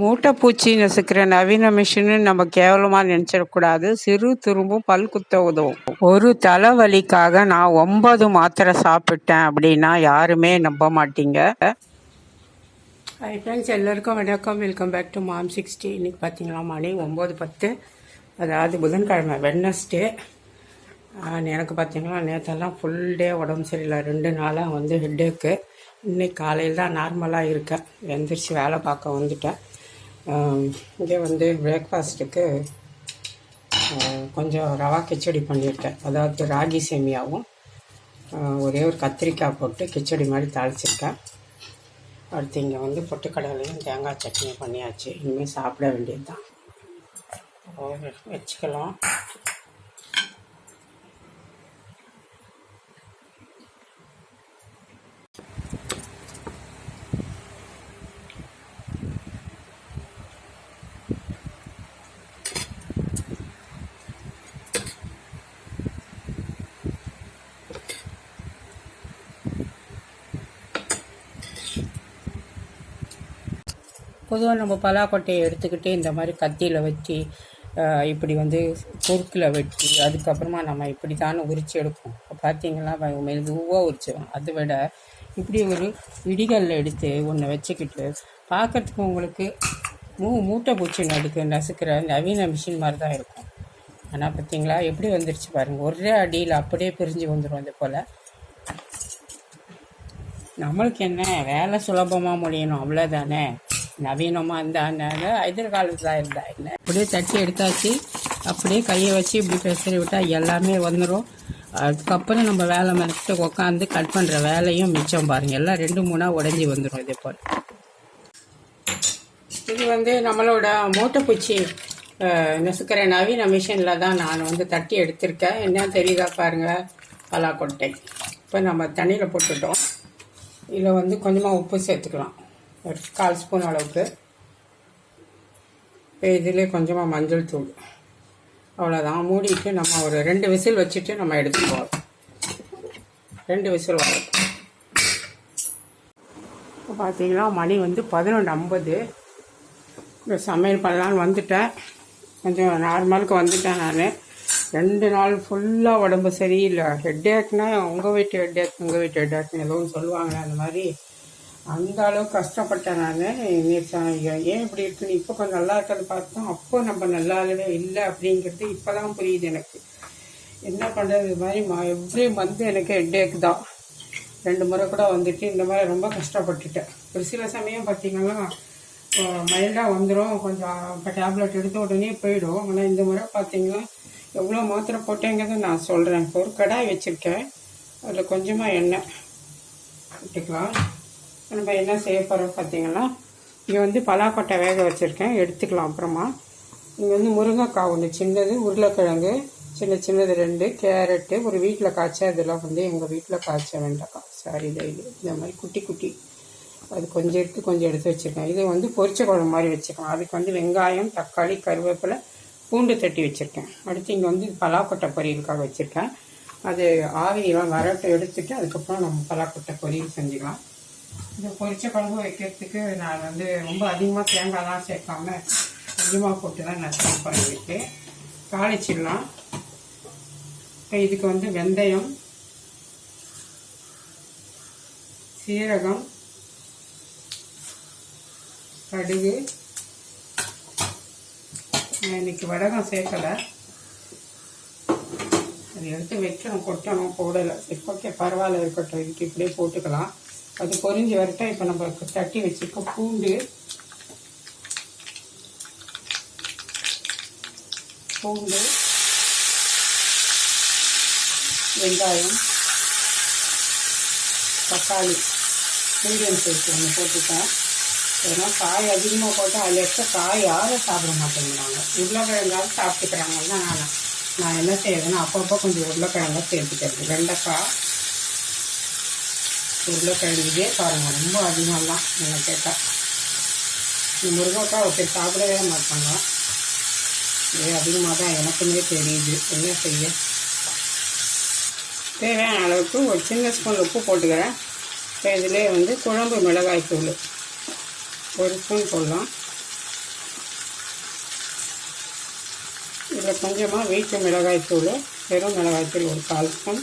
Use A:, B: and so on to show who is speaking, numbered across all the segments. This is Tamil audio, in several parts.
A: மூட்டை பூச்சி நசுக்கிற நவீன மிஷின்னு நம்ம கேவலமாக நினச்சிடக்கூடாது. சிறு துரும்பும் பல் குத்த உதவும். ஒரு தலைவலிக்காக நான் ஒன்பது மாத்திரை சாப்பிட்டேன் அப்படின்னா யாருமே நம்ப மாட்டீங்க. ஹை ஃப்ரெண்ட்ஸ் எல்லாருக்கும் வணக்கம். Welcome back to mom sixty இன்னைக்கு பார்த்தீங்களா மணி ஒம்பது பத்து. அதாவது புதன்கிழமை வெட்னஸ்டே எனக்கு பார்த்தீங்களா நேற்றெல்லாம் ஃபுல் டே உடம்பு சரியில்லை. ரெண்டு நாளாக வந்து ஹெட்டேக்கு இன்னைக்கு காலையில் தான் நார்மலாக இருக்கேன். எந்திரிச்சு வேலை பார்க்க வந்துட்டேன். இங்கே வந்து பிரேக்ஃபாஸ்ட்டுக்கு கொஞ்சம் ரவா கிச்சடி பண்ணியிருக்கேன். அதாவது ராகி சேமியாவும் ஒரே ஒரு கத்திரிக்காய் போட்டு கிச்சடி மாதிரி தாளிச்சிருக்கேன். அடுத்து இங்கே வந்து பொட்டுக்கடலையும் தேங்காய் சட்னியும் பண்ணியாச்சு. இனிமேல் சாப்பிட வேண்டியது தான் வச்சுக்கலாம். பொதுவாக நம்ம பலாக்கொட்டையை எடுத்துக்கிட்டு இந்த மாதிரி கத்தியில் வச்சு இப்படி வந்து குறுக்கில் வெட்டி அதுக்கப்புறமா நம்ம இப்படி தானே உரிச்சு எடுப்போம். பார்த்தீங்கன்னா மெதுவாக உரிச்சிடும் அதை விட இப்படி ஒரு இடிகளில் எடுத்து ஒன்று வச்சுக்கிட்டு பார்க்கறதுக்கு உங்களுக்கு மூ மூட்டை பூச்சி நடுக்கு நசுக்கிற நவீன மிஷின் மாதிரி தான் இருக்கும். ஆனால் பார்த்தீங்களா எப்படி வந்துருச்சு பாருங்கள் ஒரே அடியில் அப்படியே பிரிஞ்சு வந்துடும் அது போல். நம்மளுக்கு என்ன? வேலை சுலபமாக முடியணும். அவ்வளோதானே நவீனமாக இருந்தாங்க எதிர்காலத்தில் இருந்தா என்ன? அப்படியே தட்டி எடுத்தாச்சு. அப்படியே கையை வச்சு இப்படி பெசரி விட்டால் எல்லாமே வந்துடும் அதுக்கப்புறம் நம்ம வேலை மறைச்சிட்டு உட்காந்து கட் பண்ணுற வேலையும் மிச்சம் பாருங்கள் எல்லாம் ரெண்டு மூணாக உடஞ்சி வந்துடும் இதே போல். இது வந்து நம்மளோட மூட்டைப்பூச்சி நெசுக்கிற நவீன மிஷினில் தான் நான் வந்து தட்டி எடுத்திருக்கேன். என்ன தெரியுதா பாருங்கள் பலாக்கொட்டை. இப்போ நம்ம தண்ணியில் போட்டுட்டோம். இதில் வந்து கொஞ்சமாக உப்பு சேர்த்துக்கலாம். ஒரு கால் ஸ்பூன் அளவுக்கு. இப்போ இதிலே கொஞ்சமாக மஞ்சள் தூள். அவ்வளோதான் மூடிட்டு நம்ம ஒரு ரெண்டு விசில் வச்சுட்டு நம்ம எடுத்துக்குவோம் ரெண்டு விசில் வரும் இப்போ பார்த்தீங்கன்னா மணி வந்து பதினொன்று ஐம்பது. இந்த சமையல் பண்ணலான்னு வந்துட்டேன். கொஞ்சம் நார்மலுக்கு வந்துட்டேன் நான். ரெண்டு நாள் ஃபுல்லாக உடம்பு சரியில்லை. ஹெட்டேக்னா உங்கள் வீட்டு ஹெட் ஏக் உங்கள் வீட்டு ஹெட் ஏக்னு எதுவும் சொல்லுவாங்க அந்த மாதிரி. அந்த அளவுக்கு கஷ்டப்பட்டேன் நான் ஏன் இப்படி இருக்குன்னு இப்போ கொஞ்சம் நல்லா இருக்கிறது பார்த்தோம் அப்போ நம்ம நல்லாவே இல்லை அப்படிங்கிறது இப்போ தான் புரியுது எனக்கு. என்ன பண்ணுறது இது மாதிரி மா எவ்ரி மந்த் எனக்கு ஹெட்டேக் தான். ரெண்டு முறை கூட வந்துட்டு இந்த மாதிரி ரொம்ப கஷ்டப்பட்டுட்டேன். ஒரு சில சமயம் பார்த்தீங்கன்னா மைல்டாக வந்துடும் கொஞ்சம் இப்போ டேப்லெட் எடுத்த உடனே போயிடும். ஆனால் இந்த முறை பார்த்தீங்கன்னா எவ்வளோ மாத்திரை போட்டேங்கிறத நான் சொல்கிறேன் இப்போ ஒரு கடாய் வச்சுருக்கேன். அதில் கொஞ்சமாக எண்ணெய் விட்டுக்கலாம் நம்ம என்ன செய்ய போகிறோம் பார்த்தீங்கன்னா இங்கே வந்து பலாக்கொட்டை வேக வச்சுருக்கேன். எடுத்துக்கலாம் அப்புறமா. இங்கே வந்து முருங்கைக்காய் ஒன்று சின்னது உருளைக்கிழங்கு சின்ன சின்னது ரெண்டு கேரட்டு ஒரு வீட்டில் காய்ச்ச இதெல்லாம் வந்து எங்கள் வீட்டில் காய்ச்ச வெண்டைக்காய் சாரி இது இந்த மாதிரி குட்டி குட்டி. அது கொஞ்சம் எடுத்து கொஞ்சம் எடுத்து வச்சுருக்கேன். இது வந்து பொரிச்ச குழம்பு மாதிரி வச்சுக்கலாம். அதுக்கு வந்து வெங்காயம் தக்காளி கருவேப்பிலை பூண்டு தட்டி வச்சுருக்கேன். அடுத்து இங்கே வந்து பலாக்கொட்டை பொரியலுக்காக வச்சுருக்கேன். அது ஆவியெல்லாம் வரட்டை எடுத்துட்டு அதுக்கப்புறம் நம்ம பலாக்கொட்டை பொரியல் செஞ்சுக்கலாம். இந்த பொரிச்ச குழம்பு வைக்கிறதுக்கு நான் வந்து ரொம்ப அதிகமாக தேங்காய்லாம் சேர்க்காம கொஞ்சமாக போட்டு தான் நான் சேர்ப்பேன் பண்ணிட்டு தாளிச்சிடலாம். இப்போ இதுக்கு வந்து வெந்தயம் சீரகம் கடுகு. இன்னைக்கு வடகம் சேர்க்கலை. அது எடுத்து வைக்கணும். கொட்டணும் போடலை. சரி ஓகே பரவாயில்ல இருக்கட்டும் இதுக்கு இப்படியே போட்டுக்கலாம். அது பொரிஞ்சு வரட்டும். இப்போ நம்ம தட்டி வச்சுருக்க பூண்டு. பூண்டு. வெங்காயம். தக்காளி. மீடியம் சைஸ் ஒன்று போட்டுட்டேன். ஏன்னா காய் அதிகமாக போட்டால் அதில் எக்ஸ்ட்ரா காய் யாரும் சாப்பிட மாட்டேங்கிறாங்க. உருளைக்கிழங்காவது சாப்பிட்டுக்கிறாங்கன்னா நான் நான் என்ன செய்யறதுன்னா அப்பப்போ கொஞ்சம் உருளைக்கிழங்கா சேர்த்துக்கிறது. வெண்டைக்காய் உருளைக்கிழங்குக்கே பாருங்கள் ரொம்ப அதிகம்லாம் நல்லா கேட்டால் இந்த முருங்கைக்காய் ஒருத்தர் சாப்பிடவே மாட்டாங்க. இது அதிகமாக தான் எனக்குமே தெரியுது. என்ன செய்ய? தேவையான அளவுக்கு ஒரு சின்ன ஸ்பூன் உப்பு போட்டுக்கிறேன். இப்போ வந்து குழம்பு மிளகாய் தூள் ஒரு ஸ்பூன் போடலாம். இதில் கொஞ்சமாக வீச்சு மிளகாய் தூள் வெறும் மிளகாய் தூள் ஒரு கால் ஸ்பூன்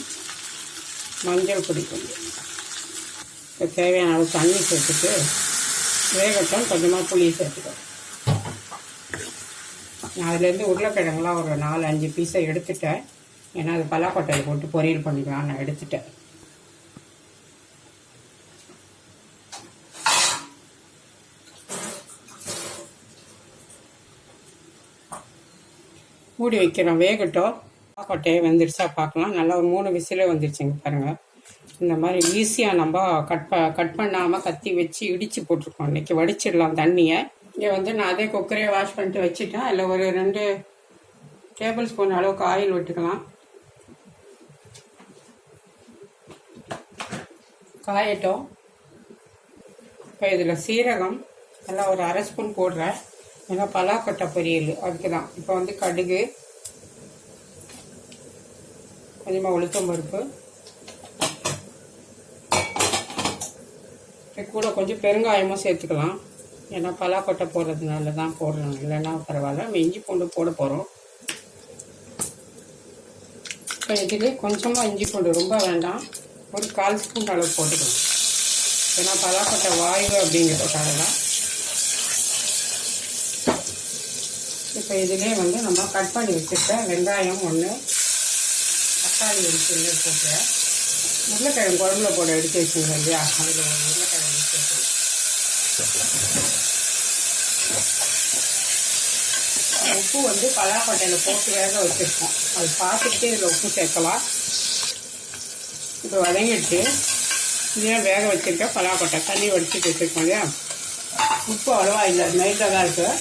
A: மஞ்சள் பொடி கொஞ்சம். தேவையான அளவு தண்ணி சேர்த்துட்டு வேகட்டும் கொஞ்சமாக புளி சேர்த்துக்கணும். நான் அதுலேருந்து உருளைக்கிழங்குலாம் ஒரு நாலு அஞ்சு பீஸை எடுத்துட்டேன். ஏன்னா அது பலாக்கொட்டையில் போட்டு பொரியல் பண்ணிக்கலாம் நான் எடுத்துட்டேன். மூடி வைக்கிறோம் வேகட்டும். பலாக்கொட்டையை வந்துடுச்சா பார்க்கலாம். நல்லா ஒரு மூணு விசிலே வந்துருச்சுங்க பாருங்கள் இந்த மாதிரி ஈஸியாக நம்ம கட் ப கட் பண்ணாமல் கத்தி வச்சு இடித்து போட்டிருக்கோம். இன்றைக்கி வடிச்சிடலாம் தண்ணியை. இங்கே வந்து நான் அதே குக்கரே வாஷ் பண்ணிட்டு வச்சுட்டேன். அதில் ஒரு ரெண்டு டேபிள் ஸ்பூன் அளவுக்கு ஆயில் விட்டுக்கலாம். காயட்டும். இப்போ இதில் சீரகம் எல்லாம் ஒரு அரை ஸ்பூன் போடுறேன். ஏன்னா பலாக்கொட்டை பொரியல் அதுக்கு தான் இப்போ வந்து கடுகு கொஞ்சமாக உளுத்தம் பருப்பு. கூட கொஞ்சம் பெருங்காயமும் சேர்த்துக்கலாம். ஏன்னா பலாக்கொட்டை போடுறதுனால தான் போடுறோம். இல்லைன்னா பரவாயில்ல. நம்ம இஞ்சி பூண்டு போட போகிறோம் இப்போ இதுலேயே கொஞ்சமாக இஞ்சி பூண்டு ரொம்ப வேண்டாம். ஒரு கால் ஸ்பூன் அளவு போட்டுக்கலாம். ஏன்னா பலாக்கொட்டை வாயு அப்படிங்கிறதுக்காக தான் இப்போ இதிலே வந்து நம்ம கட் பண்ணி வச்சுருக்க வெங்காயம் ஒன்று தக்காளி ஒரு சில்லு போட்டு உருளைக்கிழங்கு குழம்புல போட எடுத்து வச்சுங்க இல்லையா? அதில் உருளைக்கிழங்கு உப்பு வந்து பலாக்கொட்டையில் போட்டு வேக வச்சுருக்கோம். அது பார்த்துக்கிட்டே இதில் உப்பு சேர்க்கலாம். இப்போ வதங்கிட்டு இதே வேக வச்சுருக்கேன் பலாக்கொட்டை தண்ணி வடிச்சுட்டு வச்சுருக்கோம் இல்லையா? உப்பு அவ்வளோவா இல்லை. மைட்டாக தான் இருக்குது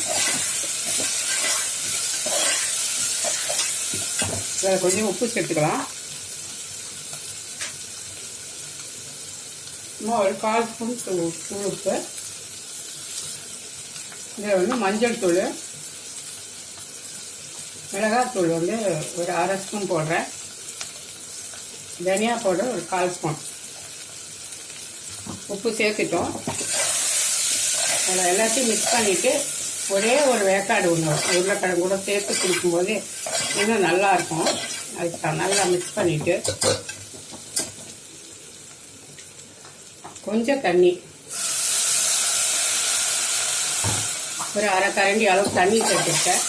A: இதில் கொஞ்சம் உப்பு சேர்த்துக்கலாம். இன்னும் ஒரு கால் ஸ்பூன் தூள் தூள் உப்பு. இதில் வந்து மஞ்சள் தூள் மிளகாத்தூள் வந்து ஒரு அரை ஸ்பூன் போடுறேன். தனியா பவுடர் ஒரு கால் ஸ்பூன். உப்பு சேர்த்துட்டோம். அதில் எல்லாத்தையும் மிக்ஸ் பண்ணிவிட்டு ஒரே ஒரு வேக்காடு ஒன்று உருளைக்கிழங்கு கூட சேர்த்து குடிக்கும்போது இன்னும் நல்லா இருக்கும். அதுக்கு நல்லா மிக்ஸ் பண்ணிவிட்டு கொஞ்சம் தண்ணி ஒரு அரை கரண்டி அளவு தண்ணி சேர்த்துருக்கேன்.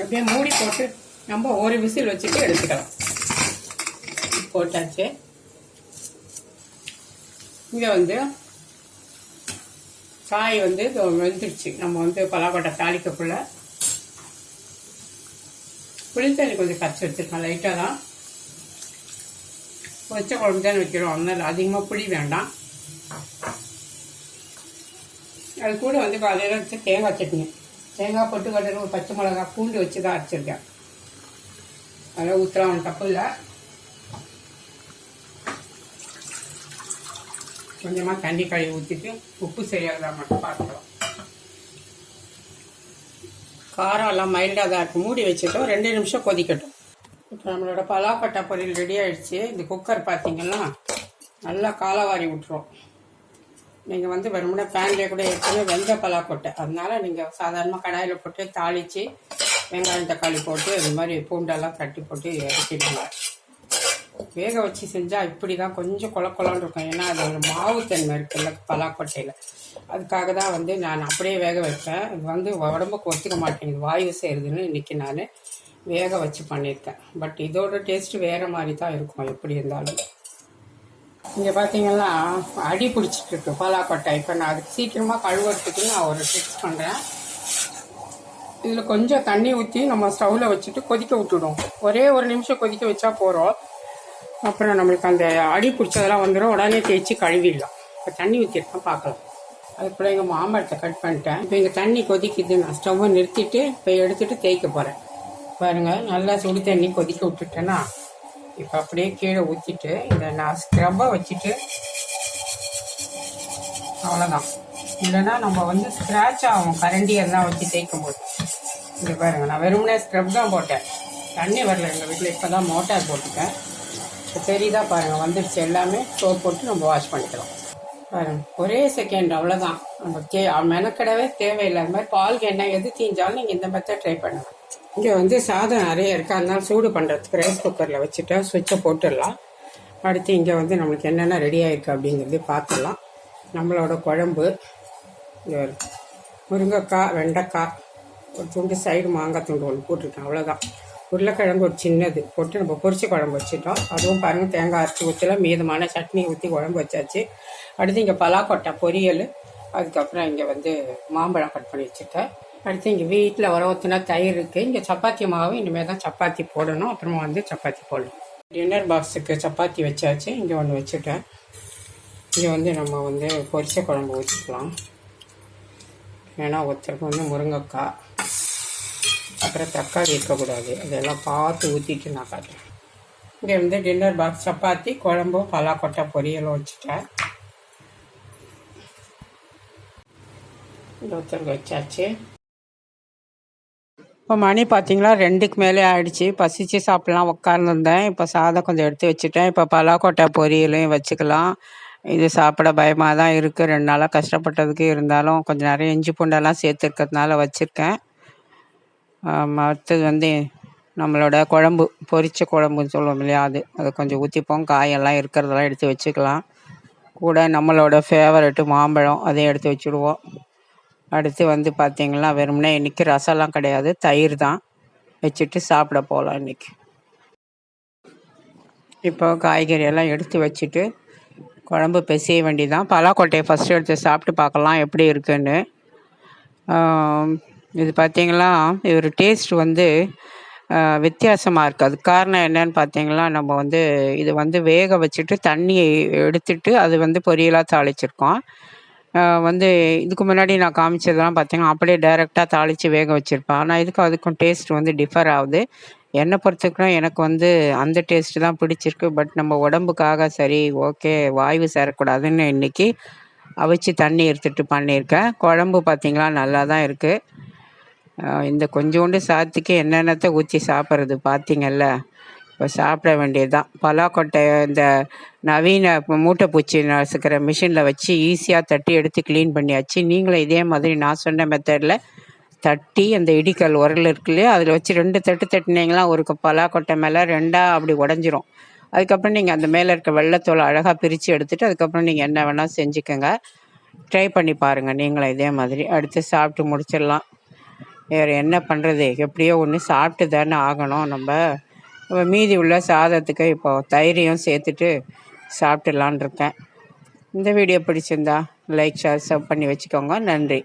A: அப்படியே மூடி போட்டு நம்ம ஒரு விசில் வச்சுட்டு எடுத்துக்கலாம். போட்டாச்சு. இங்கே வந்து காய் வந்து இதோ வெந்துடுச்சு நம்ம வந்து பலாக்கொட்டை தாளிக்கக்குள்ள. புளித்தண்ணி கொஞ்சம் கரைச்சி வச்சுருக்கோம் லைட்டாக தான். வச்ச குழம்பு தான் வைக்கிறோம். அதனால் அதிகமாக புளி வேண்டாம். அது கூட வந்து காலையில் வச்சு தேங்காய் சட்னி. தேங்காய் பொட்டு கட்டணும் பச்சை மிளகா பூண்டு வச்சு தான் அரைச்சிருக்கேன். அதெல்லாம் ஊற்றலாம் தப்பு இல்லை. கொஞ்சமாக தண்ணி கழுவி ஊற்றிட்டு உப்பு சரியாகதா மட்டும் பார்த்துக்கலாம் காரம் எல்லாம் மைல்டாக தான் இருக்கும் மூடி வச்சுட்டோம். ரெண்டு நிமிஷம் கொதிக்கட்டும். இப்போ நம்மளோட பலாக்கொட்டை பொரியல் ரெடி ஆயிடுச்சு. இந்த குக்கர் பார்த்தீங்கன்னா நல்லா காலவாரி விட்டுரும். நீங்கள் வந்து வெறுமனே பேன்லேயே கூட ஏற்கனவே வெந்த பலாக்கொட்டை அதனால நீங்கள் சாதாரணமாக கடாயில் போட்டு தாளித்து வெங்காயம் தக்காளி போட்டு இந்த மாதிரி பூண்டெல்லாம் தட்டி போட்டு இறக்கிடுங்க. வேக வச்சு செஞ்சால் இப்படி தான் கொஞ்சம் கொல கொலன்னு இருக்கும். ஏன்னா அது ஒரு மாவு தன்மை இருக்குல்ல பலாக்கொட்டையில் அதுக்காக தான் வந்து நான் அப்படியே வேக வைப்பேன். இது வந்து உடம்புக்கு ஒத்துக்க மாட்டேங்குது. வாயு செய்கிறதுன்னு இன்றைக்கி நான் வேக வச்சு பண்ணியிருக்கேன். பட் இதோட டேஸ்ட்டு வேறு மாதிரி தான் இருக்கும் எப்படி இருந்தாலும். இங்கே பார்த்தீங்கன்னா அடி பிடிச்சிட்டு இருக்கு பலாக்கொட்டை இப்போ நான் அதுக்கு சீக்கிரமாக கழுவுறதுக்கு நான் ஒரு ஃபிக்ஸ் பண்ணுறேன் இதில் கொஞ்சம் தண்ணி ஊற்றி நம்ம ஸ்டவ்வில் வச்சுட்டு கொதிக்க விட்டுடும் ஒரே ஒரு நிமிஷம் கொதிக்க வச்சா போகிறோம் அப்புறம் நம்மளுக்கு அந்த அடி பிடிச்சதெல்லாம் வந்துடும் உடனே தேய்ச்சி கழுவிடலாம். இப்போ தண்ணி ஊற்றிருக்கேன் பார்க்கலாம். அதுக்குள்ளே எங்கள் மாம்பழத்தை கட் பண்ணிட்டேன். இப்போ இங்கே தண்ணி கொதிக்குது. நான் ஸ்டவ்வை நிறுத்திட்டு இப்போ எடுத்துகிட்டு தேய்க்க போகிறேன் பாருங்கள் நல்லா சுடு தண்ணி கொதிக்க விட்டுட்டேன்னா இப்போ அப்படியே கீழே ஊற்றிட்டு இதை நான் ஸ்க்ரப்பை வச்சுட்டு அவ்வளோதான் இல்லைன்னா நம்ம வந்து ஸ்க்ராட்ச் ஆகும். கரண்டி எல்லாம் வச்சு தேய்க்கும் போது இங்கே பாருங்கள் நான் வெறுமனே ஸ்க்ரப் தான் போட்டேன். தண்ணி வரல எங்கள் வீட்டில் இப்போ தான் மோட்டார் போட்டுட்டேன் இப்போ தெரியுதா பாருங்கள் வந்துடுச்சு எல்லாமே சோப் போட்டு நம்ம வாஷ் பண்ணிக்கலாம். பாருங்க ஒரே செகண்ட் அவ்வளோதான் நம்ம தே மெனக்கடவே தேவையில்லை அது மாதிரி பால் எண்ணெய் எது தீஞ்சாலும் நீங்கள் இந்த மெத்தட் ட்ரை பண்ணலாம் இங்கே வந்து சாதம் நிறைய இருக்குது அதனால சூடு பண்ணுறதுக்கு ரைஸ் குக்கரில் வச்சுட்டா சுவிட்சை போட்டுடலாம். அடுத்து இங்கே வந்து நம்மளுக்கு என்னென்ன ரெடி ஆயிருக்கு அப்படிங்கிறது பார்த்துடலாம். நம்மளோட குழம்பு இங்க முருங்கைக்காய் வெண்டைக்காய் ஒரு துண்டு சைடு மாங்காய் துண்டு ஒன்று போட்டிருக்கேன் அவ்வளோதான் உருளைக்கிழங்கு ஒரு சின்னது போட்டு நம்ம பொரிச்சு குழம்பு வச்சுட்டோம். அதுவும் பாருங்கள் தேங்காய் அரைச்சி ஊற்றல மீதமான சட்னி ஊற்றி குழம்பு வச்சாச்சு. அடுத்து இங்கே பலாக்கொட்டை பொரியல் அதுக்கப்புறம் இங்கே வந்து மாம்பழம் கட் பண்ணி வச்சுட்டேன். அடுத்து இங்கே வீட்டில் வர ஊற்றினா தயிர் இருக்குது இங்கே சப்பாத்தி மாவு இனிமேல் தான் சப்பாத்தி போடணும். அப்புறமா வந்து சப்பாத்தி போடணும். டின்னர் பாக்ஸுக்கு சப்பாத்தி வச்சாச்சு. இங்கே ஒன்று வச்சுட்டேன். இங்கே வந்து நம்ம வந்து பொரிச்ச குழம்பு ஊற்றிக்கலாம் ஏன்னா ஒருத்தருக்கு வந்து முருங்கைக்காய் அப்புறம் தக்காளி இருக்கக்கூடாது. அதெல்லாம் பார்த்து ஊற்றிட்டு நான் காட்டுறேன். இங்கே வந்து டின்னர் பாக்ஸ் சப்பாத்தி குழம்பு பலாக்கொட்டை பொரியலும் வச்சுட்டேன். இந்த ஒருத்தருக்கு வச்சாச்சு. இப்போ மணி பார்த்தீங்களா ரெண்டுக்கு மேலே ஆயிடுச்சு. பசிச்சு சாப்பிட்லாம் உட்கார்ந்துருந்தேன் இப்போ சாதம் கொஞ்சம் எடுத்து வச்சுட்டேன். இப்போ பலாக்கொட்டை பொரியலையும் வச்சுக்கலாம். இது சாப்பிட பயமாக தான் இருக்குது ரெண்டு நாளாக கஷ்டப்பட்டதுக்கு இருந்தாலும் கொஞ்சம் நிறைய இஞ்சி பூண்டெல்லாம் சேர்த்துருக்கிறதுனால வச்சுருக்கேன். அடுத்தது வந்து நம்மளோட குழம்பு பொரிச்ச குழம்புன்னு சொல்லுவோம் இல்லையா? அது அதை கொஞ்சம் ஊற்றிப்போம் காயெல்லாம் இருக்கிறதெல்லாம் எடுத்து வச்சுக்கலாம். கூட நம்மளோட ஃபேவரெட்டு மாம்பழம் அதையும் எடுத்து வச்சுடுவோம். அடுத்து வந்து பார்த்தீங்கன்னா வெறுமனே இன்னைக்கு ரசம்லாம் கிடையாது தயிர் தான். வச்சுட்டு சாப்பிட போகலாம் இன்னைக்கு. இப்போ காய்கறி எல்லாம் எடுத்து வச்சுட்டு குழம்பு பெசிய வேண்டி தான் பலாக்கொட்டையை ஃபஸ்ட்டு எடுத்து சாப்பிட்டு பார்க்கலாம் எப்படி இருக்குன்னு. இது பார்த்தீங்களா ஒரு டேஸ்ட் வந்து வித்தியாசமாக இருக்குது அது காரணம் என்னன்னு பார்த்தீங்களா நம்ம வந்து இது வந்து வேக வச்சுட்டு தண்ணியை எடுத்துட்டு அது வந்து பொரியலாக தாளிச்சிருக்கோம். வந்து இதுக்கு முன்னாடி நான் காமிச்சதெல்லாம் பார்த்தீங்கன்னா அப்படியே டைரெக்டாக தாளித்து வேக வச்சுருப்பேன். ஆனால் இதுக்கும் அதுக்கும் டேஸ்ட் வந்து டிஃபர் ஆகுது. என்னை பொறுத்தவரைக்கும் எனக்கு வந்து அந்த டேஸ்ட்டு தான் பிடிச்சிருக்கு. பட் நம்ம உடம்புக்காக சரி ஓகே வாய்வு சேரக்கூடாதுன்னு இன்னைக்கு அவிச்சு தண்ணி எடுத்துட்டு பண்ணியிருக்கேன். குழம்பு பார்த்தீங்களா நல்லா தான் இருக்குது இந்த கொஞ்சோண்டு சாத்துக்கு என்னென்னத்தை ஊற்றி சாப்பிட்றது பார்த்தீங்கல்ல இப்போ சாப்பிட வேண்டியதுதான். பலாக்கொட்டை இந்த நவீன இப்போ மூட்டை பூச்சி நசுக்கிற மிஷினில் வச்சு ஈஸியாக தட்டி எடுத்து க்ளீன் பண்ணியாச்சு. நீங்களும் இதே மாதிரி நான் சொன்ன மெத்தடில் தட்டி அந்த இடிக்கல் உரல் இருக்கு இல்லையா அதில் வச்சு ரெண்டு தட்டு தட்டினீங்களா ஒரு பலாக்கொட்டை மேலே ரெண்டாக அப்படி உடஞ்சிரும். அதுக்கப்புறம் நீங்கள் அந்த மேலே இருக்க வெள்ளத்தோலை அழகாக பிரித்து எடுத்துட்டு அதுக்கப்புறம் நீங்கள் என்ன வேணால் செஞ்சுக்கோங்க. ட்ரை பண்ணி பாருங்கள் நீங்களும் இதே மாதிரி. அடுத்து சாப்பிட்டு முடிச்சிடலாம். வேறு என்ன பண்ணுறது எப்படியோ ஒன்று சாப்பிட்டு தானே ஆகணும் நம்ம. மீதி உள்ள சாதத்துக்கு இப்போ தயிரையும் சேர்த்துட்டு சாப்பிட்டுலான் இருக்கேன். இந்த வீடியோ பிடிச்சிருந்தா லைக் ஷேர் சப் பண்ணி வச்சுக்கோங்க. நன்றி.